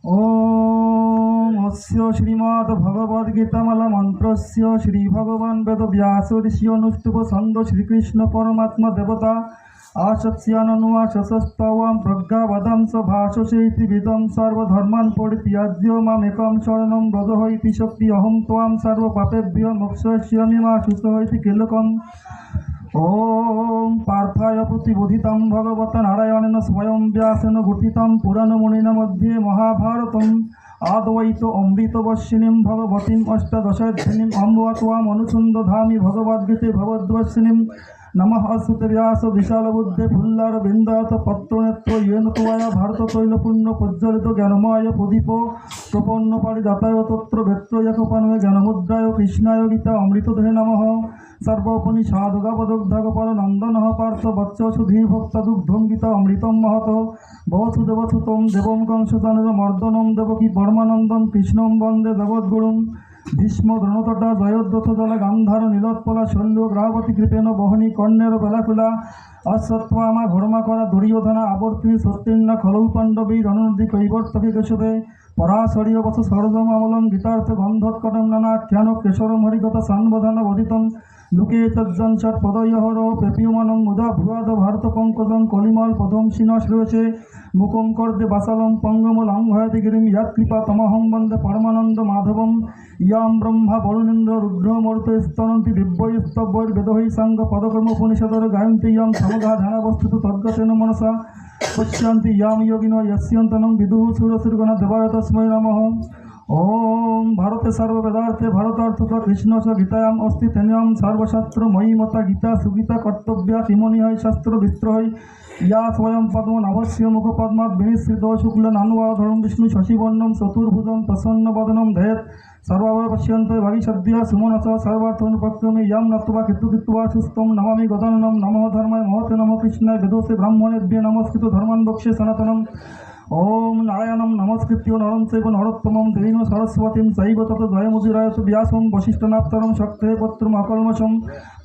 ॐ अस्य श्रीमद्भगवद्गीतामलमन्त्रस्य श्रीभगवान् वेदव्यासऋष्यनुष्टुपछन्द श्रीकृष्णपरमात्मदेवता आशस्याननुआशस्त्वां प्रज्ञावदंस भाषसेति विदं सर्वधर्मान् परित्याज्य मामेकं शरणं व्रजः इति शक्ति अहं त्वां सर्वपापेभ्यो मोक्षयिष्यामि मा शुचः इति किलकम् ওম পার্থায় প্রতিবোধিত ভগবত নারায়ণেন স্বয়ং ব্যাসেন গঠিত পুরাণ মুনিন মধ্যে মহাভারতম আদবৈত অমৃতবর্ষিণীম ভগবতীম অষ্টাদশিনীম অম্বত্বাম অনুসুন্দধামি ভগবদ্গীতে ভগদ্বর্ষিণীম নম সুতব্যাস বিশালবুদ্ধে ফুল্লার বৃন্দাত পত্রনেত্র ইয়েন তোয় ভারত তৈলপূর্ণ প্রজ্জ্বলিত জ্ঞানময় প্রদীপ প্রপন্ন পারিজাতায় তত্র বেত্রয়কপানয় জ্ঞানমুদ্রায় কৃষ্ণায় গীতা অমৃতদেহে নম সর্বোপনি সাধুগাবদুগ্ধগপর নন্দন পার্থ বচ্চ সুধি ভক্ত দুগ্ধঙ্গিত অমৃত অমৃতম মহত। ভবসুদেব সুতম দেবম কংসুতন মর্দনম দেবকী পরমানন্দন কৃষ্ণম বন্দে জগদ্গুরুম। ভীষ্ম দ্রণতটা জয়দ্রথ জলে গান্ধার নীলোৎপলা শল্য গ্রাহবতী কৃপেন বহনি কর্ণের বেলাকুলা। অশ্বত্বামা ঘর্মা করা দুর্যোধনা আবর্তি সত্যিন্ন খলৌ পাণ্ডবী রণনদী কৈবর্তকে কেশবে। পরাশরীয় বস সরজম আমলম গীতার্থ গন্ধোৎকটম নানা খ্যান কেশরম হরিগত সানবধান বধিতম। লোকে তজ্জন ষট পদয়হর পেপীয়মানম মুদা ভুয়াদ ভারত পঙ্কজম কলিমল পদম সিন শ্রেয়সে মুকম কর্দে বাসালম পঙ্গমূল অঙ্গয়তি গিরিম ইয়াত কৃপা তমহং বন্দে পরমানন্দ মাধবম। ইয়াম ব্রহ্মা বরুণেন্দ্র রুদ্র মরুত স্তনন্তি দিব্যৈ স্তব্যৈর বেদহৈ সাঙ্গ পদকর্ম উপনিষদর গায়ন্তি ইয়াম সমগা ধ্যানাবস্থিত তদ্গতেন মনসা। পশ্যন্তি ইয়াম যোগিনো যস্যন্তনম বিদুঃ সুরসুরগণ দেবায় তস্मै নমঃ। ওম ভারতে সর্ববেদার্থে ভারতার্থ কৃষ্ণ চ গীতায়াম অস্তি তেনিয়ম সর্বশাস্ত্র ময়ী মতা গীতা সুগীতা কর্তব্যা তিমনি হয় শাস্ত্র বিস্ত্রয় ইয়া স্বয়ং পদ্ম নবস্য মুখপদ্মাৎ বিনিশ্রিত শুক্ল নানুবাধরম বিষ্ণু শশিবর্ণম চতুর্ভুজম প্রসন্ন বদনম ধেত সর্বাবয় পশ্যন্ত ভাগীসদ্য সুমনস সর্বার্থনুপক্রমে ইয়াম নত্বা কীর্তু কীর্ত্বা সুস্থম নমামি গদানম নমঃ ধর্মায় মহতে নম কৃষ্ণায় বেদোসে ব্রাহ্মণেভ্যে নমস্কৃত ধর্মান বক্ষে সনাতনম ওম নারায়ণম নমস্কৃত্য নরম চৈব নরোত্তমম দেবীম সরস্বতীম চৈব তত জয়মুদিরায়ত ব্যাসম বশিষ্ঠনাপ্তরম শক্তে পত্রম অকর্মশম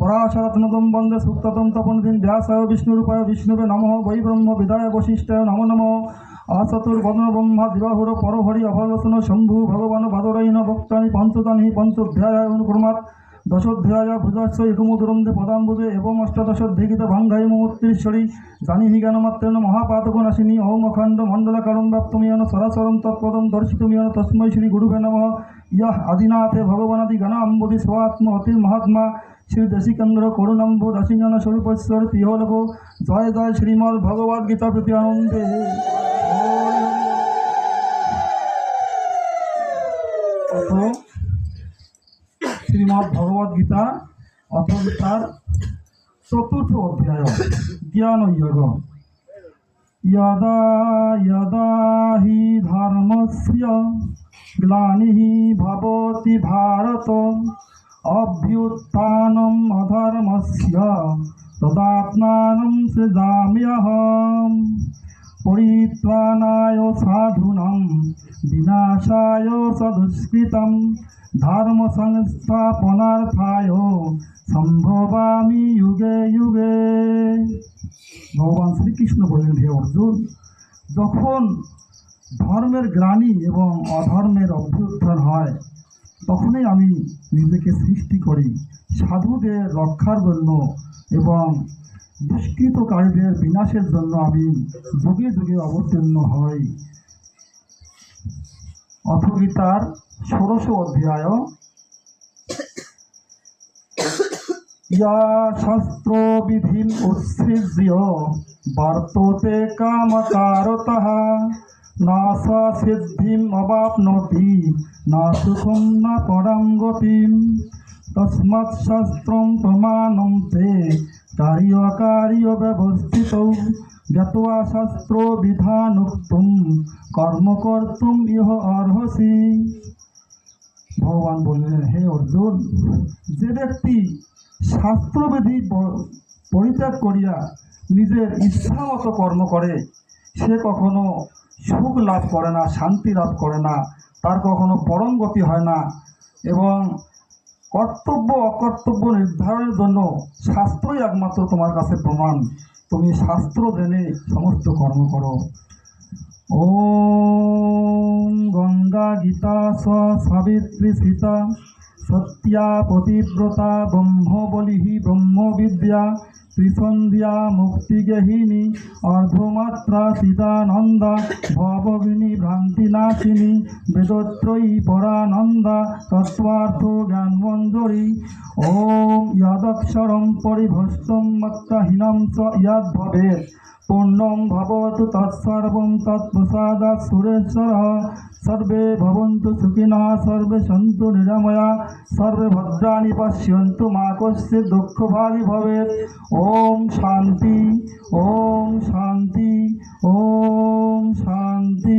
পরাশরত্নতম বন্দে সুক্ততম তপনদিন ব্যাসায় বিষ্ণুরূপায় বিষ্ণুবে নমঃ বৈ ব্রহ্ম বিদায় বশিষ্ঠায় নমো নমঃ আসতুর্বদন ব্রহ্মা দিবাহুর পরহরি অভলসন শম্ভু ভগবান ভাদরায়ণ ভক্তানি পঞ্চদানি পঞ্চোধ্যায় অনুক্রমাৎ দশোধ্যায় ভুজাস্য একমুদুরন্দে পদাম্বুজে এবং অষ্টাদশোদ্ধিগিত ভাঙ্গাই মূর্তিশ্বরী জানিহি জ্ঞানমাত্রেণ মহাপাতক নাশিনী ওম অখণ্ড মণ্ডলকারম ব্যাপ্তমিয়ন সরাসরম তৎপদম দর্শিতমিয়ন তস্मै শ্রী গুরুবে নমঃ। ইয়ঃ আদিনাথে ভগবানাদি গণাম্বুদি স্বাত্ম অতির মহাত্মা। শ্রী দেশিকেন্দ্র করুণাম্ব রসিঞ্জন স্বরূপেশ্বর তিহলোক জয় জয় শ্রীমদ্ ভগবদ গীতা প্রতি আনন্দে। অথ শ্রীমদ্ ভগবদ গীতা অথ গীতার চতুর্থ অধ্যায় জ্ঞান যোগ यदा यदा हि धर्मस्य ग्लानिः भवति भारत अभ्युत्थानम् अधर्मस्य तदात्मानं सृजाम्यहम् পরিত্রাণায় সাধুনাম, বিনাশায় সদুষ্কৃতম ধর্ম সংস্থাপনার্থায় সম্ভবামি যুগে যুগে। ভগবান শ্রীকৃষ্ণ বললেন হে অর্জুন, যখন ধর্মের গ্লানি এবং অধর্মের অভ্যুত্থান হয়, তখনই আমি নিজেকে সৃষ্টি করি সাধুদের রক্ষার জন্য এবং দুষ্কৃতকারীদের বিনাশের জন্য আমি যুগে যুগে অবতীর্ণ হই। অথগীতার ষোড়শ অধ্যায়। শাস্ত্রবিধি উৎসৃজ্য, বার্ততে কামকারতঃ। না সিদ্ধি অবাপনতি না সুখম না পরম গতিম তস্মাৎ শাস্ত্রম कार्यकार्यव्यवस्थितौ ज्ञात्वा शास्त्रोविधानोक्तं কর্ম কর্তুম ইহ অর্হসি ভগবান বললেন হে অর্জুন যে ব্যক্তি শাস্ত্রবিধি প- পরিত্যাগ করিয়া নিজের ইচ্ছা মতো কর্ম করে সে কখনো সুখ লাভ করে না শান্তি লাভ করে না তার কখনো পরম গতি হয় না এবং কর্তব্য অকর্তব্য নির্ধারণের জন্য শাস্ত্রই একমাত্র তোমার কাছে প্রমাণ। তুমি শাস্ত্র জেনে সমস্ত কর্ম করো। ও গঙ্গা গীতা স সাবিত্রী সীতা সত্যা পতিব্রতা ব্রহ্মবলি ব্রহ্মবিদ্যা ত্রিসন্ধ্যা মুক্তিগেহিনী অর্ধমাত্রা সীতানন্দা ভবগিনী ভ্রান্তিনাশিনী বেদত্রয়ী পরানন্দা, তত্ত্বার্থ জ্ঞানমঞ্জরি। ওম ইয়াদক্ষরম পরিভষ্টম মত্তহীনম চ ইয়াদ্ভবেৎ পূর্ণম ভবতু তৎসর্বম তৎপ্রসাদাৎ সুরেশ্বর। সর্বে ভবন্তু সুখিনঃ, সর্বে সন্তু নিরাময়া, সর্বে ভদ্রাণি পশ্যন্তু মা কশ্চিৎ দুঃখভাগী ভবেৎ। ওম শান্তি ওম শান্তি, ওম শান্তি